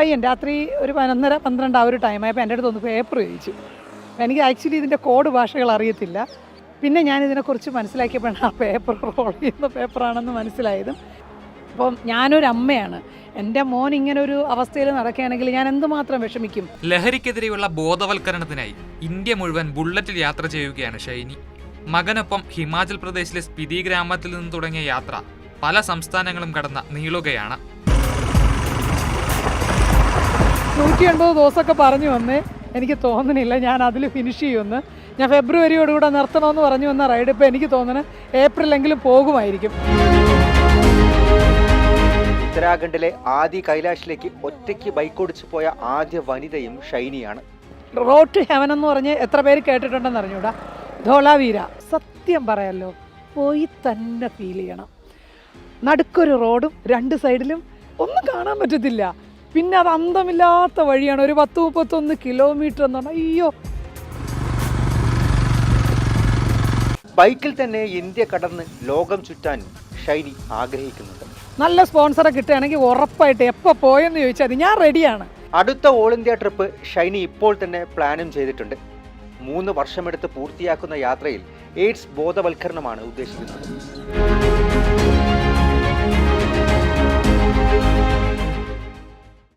പയ്യൻ രാത്രി ഒരു പതിനൊന്നര പന്ത്രണ്ട് ആ ഒരു ടൈമായപ്പോൾ എന്റെ അടുത്ത് ഒന്ന് പേപ്പർ ചോദിച്ചു. എനിക്ക് ആക്ച്വലി ഇതിന്റെ കോഡ് ഭാഷകൾ അറിയത്തില്ല. പിന്നെ ഞാൻ ഇതിനെക്കുറിച്ച് മനസ്സിലാക്കിയപ്പോഴാണ് ആ പേപ്പർ റോൾ ചെയ്യുന്ന പേപ്പറാണെന്ന് മനസ്സിലായതും. അപ്പം ഞാനൊരു അമ്മയാണ്. എന്റെ മോൻ ഇങ്ങനെ ഒരു അവസ്ഥയിൽ നടക്കുകയാണെങ്കിൽ ഞാൻ എന്തുമാത്രം വിഷമിക്കും? ലഹരിക്കെതിരെയുള്ള ബോധവൽക്കരണത്തിനായി ഇന്ത്യ മുഴുവൻ ബുള്ളറ്റിൽ യാത്ര ചെയ്യുകയാണ് ഷൈനി. മകനൊപ്പം ഹിമാചൽ പ്രദേശിലെ സ്പിതി ഗ്രാമത്തിൽ നിന്ന് തുടങ്ങിയ യാത്ര പല സംസ്ഥാനങ്ങളും കടന്ന നീളുകയാണ്. നൂറ്റി എൺപത് ദിവസമൊക്കെ പറഞ്ഞു വന്നേ. എനിക്ക് തോന്നണില്ല. ഞാൻ അതിൽ ഫിനിഷ് ചെയ്യുമെന്ന്. ഞാൻ ഫെബ്രുവരിയോടുകൂടെ നിർത്തണമെന്ന് പറഞ്ഞു വന്ന റൈഡ് ഇപ്പോൾ എനിക്ക് തോന്നുന്നു ഏപ്രിലെങ്കിലും പോകുമായിരിക്കും. ഉത്തരാഖണ്ഡിലെ ആദ്യ കൈലാഷിലേക്ക് ഒറ്റയ്ക്ക് ബൈക്ക് ഓടിച്ചു പോയ ആദ്യ വനിതയും ഷൈനിയാണ്. റോഡ് ടു ഹെവൻ എന്ന് പറഞ്ഞ് എത്ര പേര് കേട്ടിട്ടുണ്ടെന്ന് അറിഞ്ഞൂടാ? ധോളാവീര സത്യം പറയാലോ പോയി തന്നെ ഫീൽ ചെയ്യണം. നടുക്കൊരു റോഡും രണ്ട് സൈഡിലും ഒന്നും കാണാൻ പറ്റത്തില്ല. പിന്നെ അത് അന്തമില്ലാത്ത വഴിയാണ്. ഒരു പത്ത് മുപ്പത്തൊന്ന് കിലോമീറ്റർ എന്ന് പറഞ്ഞാൽ അയ്യോ. ബൈക്കിൽ തന്നെ ഇന്ത്യ കടന്ന് ലോകം ചുറ്റാൻ ഷൈനി ആഗ്രഹിക്കുന്നുണ്ട്. നല്ല സ്പോൺസറെ കിട്ടുകയാണെങ്കിൽ ഉറപ്പായിട്ട് എപ്പോൾ പോയെന്ന് ചോദിച്ചാൽ മതി. ഞാൻ റെഡിയാണ് അടുത്ത ഓൾ ഇന്ത്യ ട്രിപ്പ് ഷൈനി ഇപ്പോൾ തന്നെ പ്ലാനും ചെയ്തിട്ടുണ്ട്. മൂന്ന് വർഷമെടുത്ത് പൂർത്തിയാക്കുന്ന യാത്രയിൽ എയ്ഡ്സ് ബോധവൽക്കരണമാണ് ഉദ്ദേശിക്കുന്നത്.